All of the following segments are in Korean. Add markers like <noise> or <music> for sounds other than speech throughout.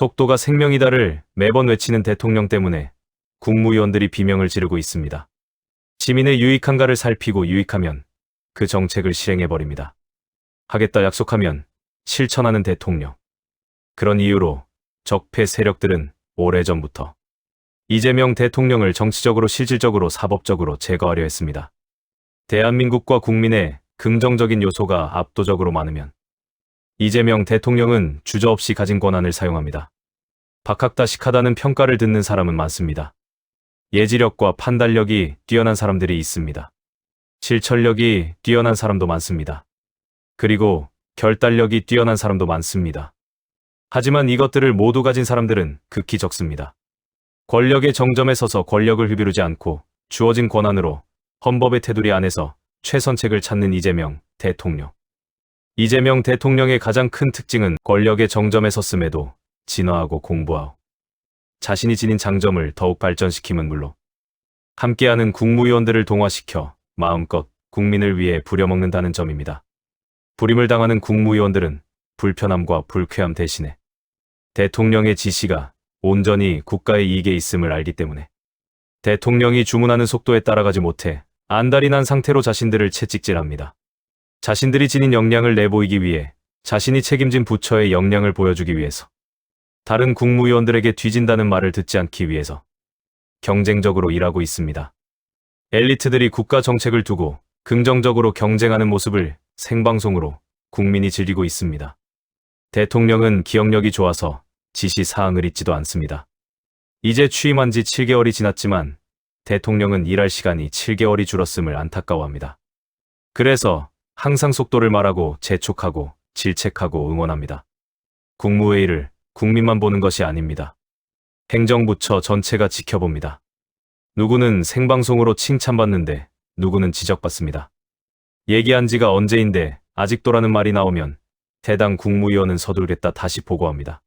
속도가 생명이다를 매번 외치는 대통령 때문에 국무위원들이 비명을 지르고 있습니다. 시민의 유익한가를 살피고 유익하면 그 정책을 실행해버립니다. 하겠다 약속하면 실천하는 대통령. 그런 이유로 적폐 세력들은 오래전부터 이재명 대통령을 정치적으로 실질적으로 사법적으로 제거하려 했습니다. 대한민국과 국민의 긍정적인 요소가 압도적으로 많으면 이재명 대통령은 주저없이 가진 권한을 사용합니다. 박학다식하다는 평가를 듣는 사람은 많습니다. 예지력과 판단력이 뛰어난 사람들이 있습니다. 실천력이 뛰어난 사람도 많습니다. 그리고 결단력이 뛰어난 사람도 많습니다. 하지만 이것들을 모두 가진 사람들은 극히 적습니다. 권력의 정점에 서서 권력을 휘두르지 않고 주어진 권한으로 헌법의 테두리 안에서 최선책을 찾는 이재명 대통령. 이재명 대통령의 가장 큰 특징은 권력의 정점에 섰음에도 진화하고 공부하고 자신이 지닌 장점을 더욱 발전시킴은 물론 함께하는 국무위원들을 동화시켜 마음껏 국민을 위해 부려먹는다는 점입니다. 불임을 당하는 국무위원들은 불편함과 불쾌함 대신에 대통령의 지시가 온전히 국가의 이익에 있음을 알기 때문에 대통령이 주문하는 속도에 따라가지 못해 안달이 난 상태로 자신들을 채찍질합니다. 자신들이 지닌 역량을 내보이기 위해 자신이 책임진 부처의 역량을 보여주기 위해서 다른 국무위원들에게 뒤진다는 말을 듣지 않기 위해서 경쟁적으로 일하고 있습니다. 엘리트들이 국가 정책을 두고 긍정적으로 경쟁하는 모습을 생방송으로 국민이 즐기고 있습니다. 대통령은 기억력이 좋아서 지시 사항을 잊지도 않습니다. 이제 취임한 지 7개월이 지났지만 대통령은 일할 시간이 7개월이 줄었음을 안타까워합니다. 그래서 항상 속도를 말하고 재촉하고 질책하고 응원합니다. 국무회의를 국민만 보는 것이 아닙니다. 행정부처 전체가 지켜봅니다. 누구는 생방송으로 칭찬받는데 누구는 지적받습니다. 얘기한 지가 언제인데 아직도라는 말이 나오면 대당 국무위원은 서둘겠다 다시 보고합니다.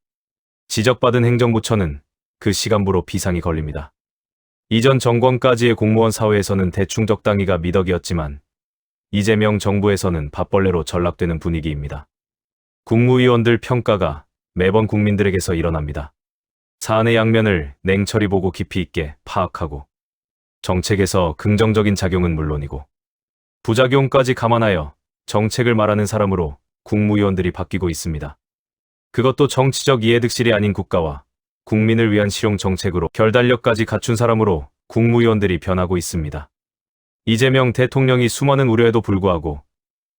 지적받은 행정부처는 그 시간부로 비상이 걸립니다. 이전 정권까지의 공무원 사회에서는 대충 적당히가 미덕이었지만 이재명 정부에서는 밥벌레로 전락되는 분위기입니다. 국무위원들 평가가 매번 국민들에게서 일어납니다. 사안의 양면을 냉철히 보고 깊이 있게 파악하고 정책에서 긍정적인 작용은 물론이고 부작용까지 감안하여 정책을 말하는 사람으로 국무위원들이 바뀌고 있습니다. 그것도 정치적 이해득실이 아닌 국가와 국민을 위한 실용 정책으로 결단력까지 갖춘 사람으로 국무위원들이 변하고 있습니다. 이재명 대통령이 수많은 우려에도 불구하고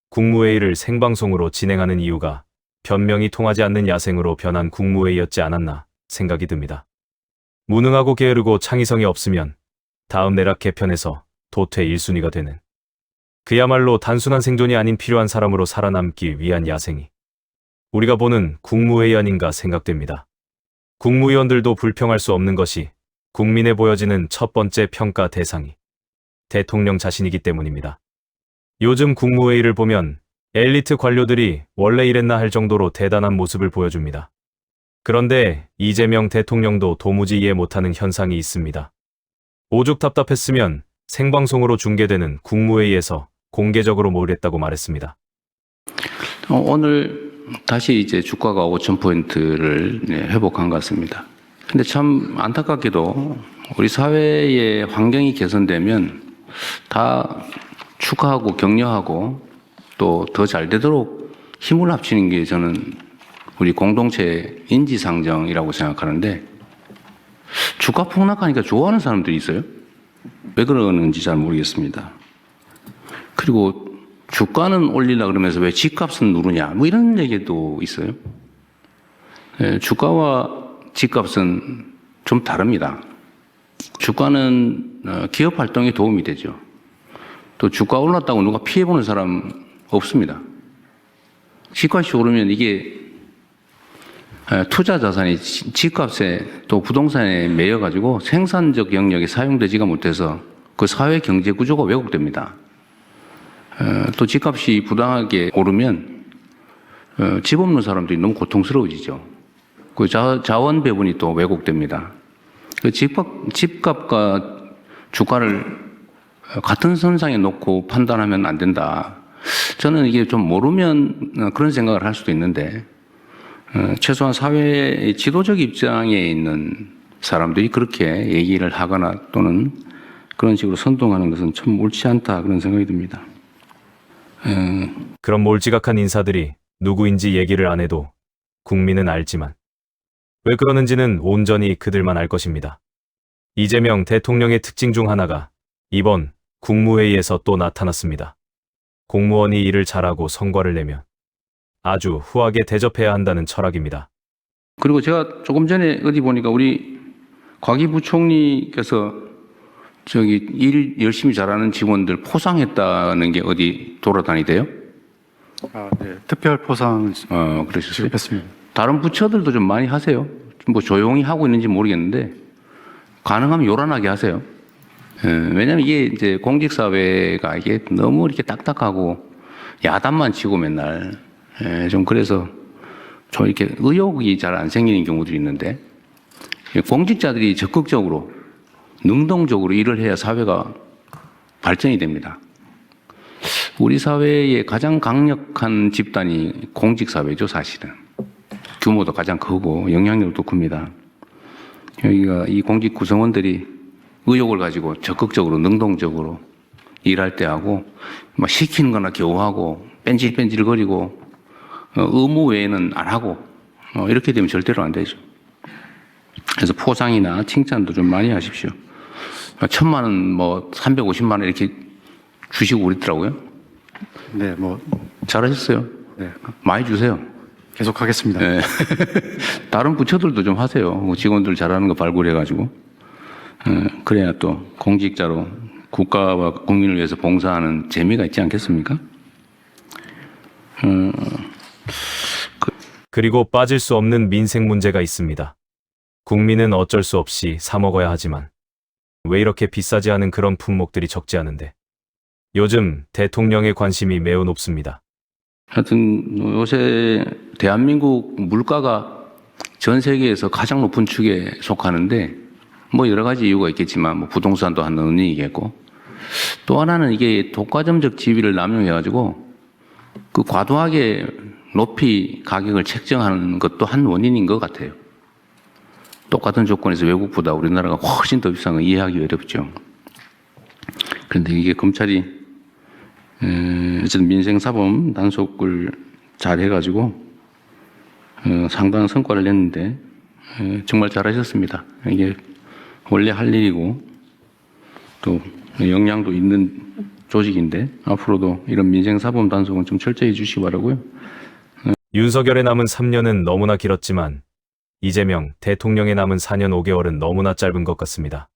국무회의를 생방송으로 진행하는 이유가 변명이 통하지 않는 야생으로 변한 국무회의였지 않았나 생각이 듭니다. 무능하고 게으르고 창의성이 없으면 다음 내락 개편에서 도태 1순위가 되는 그야말로 단순한 생존이 아닌 필요한 사람으로 살아남기 위한 야생이 우리가 보는 국무회의 아닌가 생각됩니다. 국무위원들도 불평할 수 없는 것이 국민에 보여지는 첫 번째 평가 대상이 대통령 자신이기 때문입니다. 요즘 국무회의를 보면 엘리트 관료들이 원래 이랬나 할 정도로 대단한 모습을 보여줍니다. 그런데 이재명 대통령도 도무지 이해 못하는 현상이 있습니다. 오죽 답답했으면 생방송으로 중계되는 국무회의에서 공개적으로 모으겠다고 말했습니다. 어, 오늘 다시 이제 주가가 5,000포인트를 회복한 것 같습니다. 근데 참 안타깝게도 우리 사회의 환경이 개선되면 다 축하하고 격려하고 또 더 잘 되도록 힘을 합치는 게 저는 우리 공동체 인지상정이라고 생각하는데 주가 폭락하니까 좋아하는 사람들이 있어요. 왜 그러는지 잘 모르겠습니다. 그리고 주가는 올리려 그러면서 왜 집값은 누르냐 뭐 이런 얘기도 있어요. 예, 주가와 집값은 좀 다릅니다. 주가는 어, 기업 활동에 도움이 되죠. 또 주가 올랐다고 누가 피해보는 사람 없습니다. 집값이 오르면 이게 예, 투자 자산이 집값에 또 부동산에 매여가지고 생산적 영역이 사용되지가 못해서 그 사회 경제 구조가 왜곡됩니다. 어, 또 집값이 부당하게 오르면 어, 집 없는 사람들이 너무 고통스러워지죠. 그 자, 자원 배분이 또 왜곡됩니다. 그 집값, 집값과 주가를 같은 선상에 놓고 판단하면 안 된다. 저는 이게 좀 모르면 그런 생각을 할 수도 있는데 어, 최소한 사회의 지도적 입장에 있는 사람들이 그렇게 얘기를 하거나 또는 그런 식으로 선동하는 것은 참 옳지 않다 그런 생각이 듭니다. 그런 몰지각한 인사들이 누구인지 얘기를 안 해도 국민은 알지만 왜 그러는지는 온전히 그들만 알 것입니다. 이재명 대통령의 특징 중 하나가 이번 국무회의에서 또 나타났습니다. 공무원이 일을 잘하고 성과를 내면 아주 후하게 대접해야 한다는 철학입니다. 그리고 제가 조금 전에 어디 보니까 우리 곽이 부총리께서 저기 일 열심히 잘하는 직원들 포상했다는 게 어디 돌아다니대요? 아, 네. 특별 포상 어, 그러셨어요? 지급했습니다. 다른 부처들도 좀 많이 하세요. 뭐 조용히 하고 있는지 모르겠는데 가능하면 요란하게 하세요. 예, 왜냐면 이게 이제 공직 사회가 이게 너무 이렇게 딱딱하고 야단만 치고 맨날 예, 좀 그래서 좀 이렇게 의욕이 잘 안 생기는 경우들이 있는데 이 공직자들이 적극적으로 능동적으로 일을 해야 사회가 발전이 됩니다. 우리 사회의 가장 강력한 집단이 공직 사회죠, 사실은. 규모도 가장 크고 영향력도 큽니다. 여기가 이 공직 구성원들이 의욕을 가지고 적극적으로 능동적으로 일할 때 하고 막 시키는 거나 겨우 하고 뺀질뺀질거리고 어, 의무 외에는 안 하고 어, 이렇게 되면 절대로 안 되죠. 그래서 포상이나 칭찬도 좀 많이 하십시오. 천만 원, 뭐 350만 원 이렇게 주시고 그랬더라고요. 네, 뭐 잘하셨어요. 네, 많이 주세요. 계속 하겠습니다. 네. <laughs> 다른 부처들도 좀 하세요. 뭐 직원들 잘하는 거 발굴해가지고. 어, 그래야 또 공직자로 국가와 국민을 위해서 봉사하는 재미가 있지 않겠습니까? 그리고 빠질 수 없는 민생 문제가 있습니다. 국민은 어쩔 수 없이 사 먹어야 하지만 왜 이렇게 비싸지 않은 그런 품목들이 적지 않은데 요즘 대통령의 관심이 매우 높습니다. 하여튼 요새 대한민국 물가가 전 세계에서 가장 높은 축에 속하는데 뭐 여러 가지 이유가 있겠지만 뭐 부동산도 한 원인이겠고 또 하나는 이게 독과점적 지위를 남용해가지고 그 과도하게 높이 가격을 책정하는 것도 한 원인인 것 같아요. 똑같은 조건에서 외국보다 우리나라가 훨씬 더 비싼 건 이해하기 어렵죠. 그런데 이게 검찰이 에, 어쨌든 민생사범 단속을 잘 해가지고 어, 상당한 성과를 냈는데 에, 정말 잘하셨습니다. 이게 원래 할 일이고 또 역량도 있는 조직인데 앞으로도 이런 민생사범 단속은 좀 철저히 해주시기 바라고요. 윤석열의 남은 3년은 너무나 길었지만 이재명 대통령의 남은 4년 5개월은 너무나 짧은 것 같습니다.